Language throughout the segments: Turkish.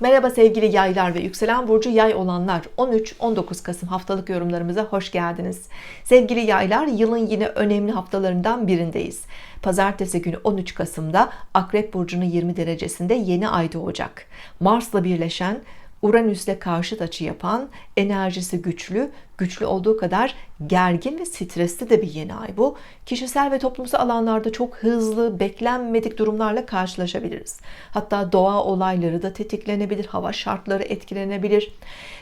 Merhaba sevgili yaylar ve yükselen burcu yay olanlar 13-19 Kasım haftalık yorumlarımıza hoş geldiniz. Sevgili yaylar yılın yine önemli haftalarından birindeyiz. Pazartesi günü 13 Kasım'da Akrep Burcu'nun 20 derecesinde yeni ay doğacak. Mars'la birleşen Uranüs'le karşıt açı yapan, enerjisi güçlü, güçlü olduğu kadar gergin ve stresli de bir yeni ay bu. Kişisel ve toplumsal alanlarda çok hızlı, beklenmedik durumlarla karşılaşabiliriz. Hatta doğa olayları da tetiklenebilir, hava şartları etkilenebilir.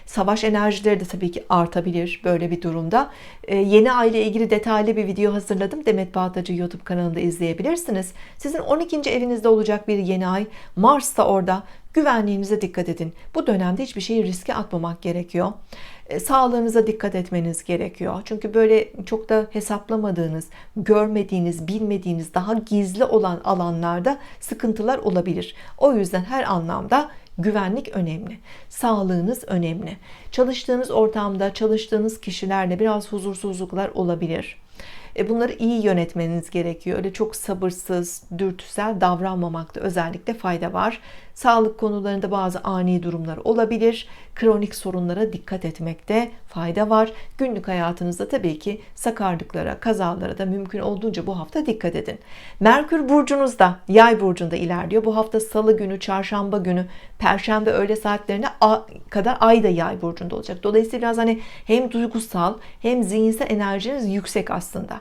Savaş enerjileri de tabii ki artabilir böyle bir durumda. Ee, yeni ay ile ilgili detaylı bir video hazırladım. Demet Bağdacı YouTube kanalında izleyebilirsiniz. Sizin 12. evinizde olacak bir yeni ay. Mars da orada. Güvenliğinize dikkat edin. Bu dönemde hiçbir şeyi riske atmamak gerekiyor. E, sağlığınıza dikkat etmeniz gerekiyor. Çünkü böyle çok da hesaplamadığınız, görmediğiniz, bilmediğiniz, daha gizli olan alanlarda sıkıntılar olabilir. O yüzden her anlamda güvenlik önemli. Sağlığınız önemli. Çalıştığınız ortamda, çalıştığınız kişilerle biraz huzursuzluklar olabilir. E, bunları iyi yönetmeniz gerekiyor. Öyle çok sabırsız, dürtüsel davranmamakta özellikle fayda var. Sağlık konularında bazı ani durumlar olabilir. Kronik sorunlara dikkat etmekte fayda var. Günlük hayatınızda tabii ki sakarlıklara, kazalara da mümkün olduğunca bu hafta dikkat edin. Merkür burcunuzda, yay burcunda ilerliyor. Bu hafta salı günü, çarşamba günü, perşembe öğle saatlerine kadar ay da yay burcunda olacak. Dolayısıyla biraz hani hem duygusal hem zihinsel enerjiniz yüksek aslında.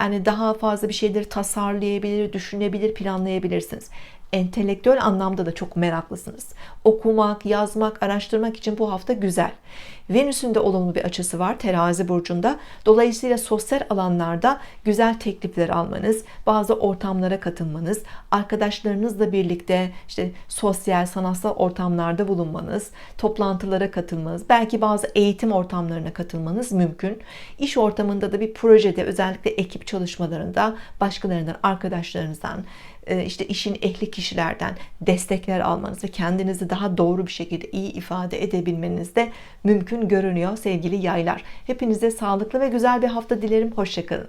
Yani daha fazla bir şeyleri tasarlayabilir, düşünebilir, planlayabilirsiniz entelektüel anlamda da çok meraklısınız. Okumak, yazmak, araştırmak için bu hafta güzel. Venüs'ün de olumlu bir açısı var terazi burcunda. Dolayısıyla sosyal alanlarda güzel teklifler almanız, bazı ortamlara katılmanız, arkadaşlarınızla birlikte işte sosyal, sanatsal ortamlarda bulunmanız, toplantılara katılmanız, belki bazı eğitim ortamlarına katılmanız mümkün. İş ortamında da bir projede özellikle ekip çalışmalarında başkalarından, arkadaşlarınızdan, e, işte işin ehli kişilerden destekler almanız ve kendinizi daha doğru bir şekilde iyi ifade edebilmeniz de mümkün görünüyor sevgili yaylar. Hepinize sağlıklı ve güzel bir hafta dilerim. Hoşçakalın.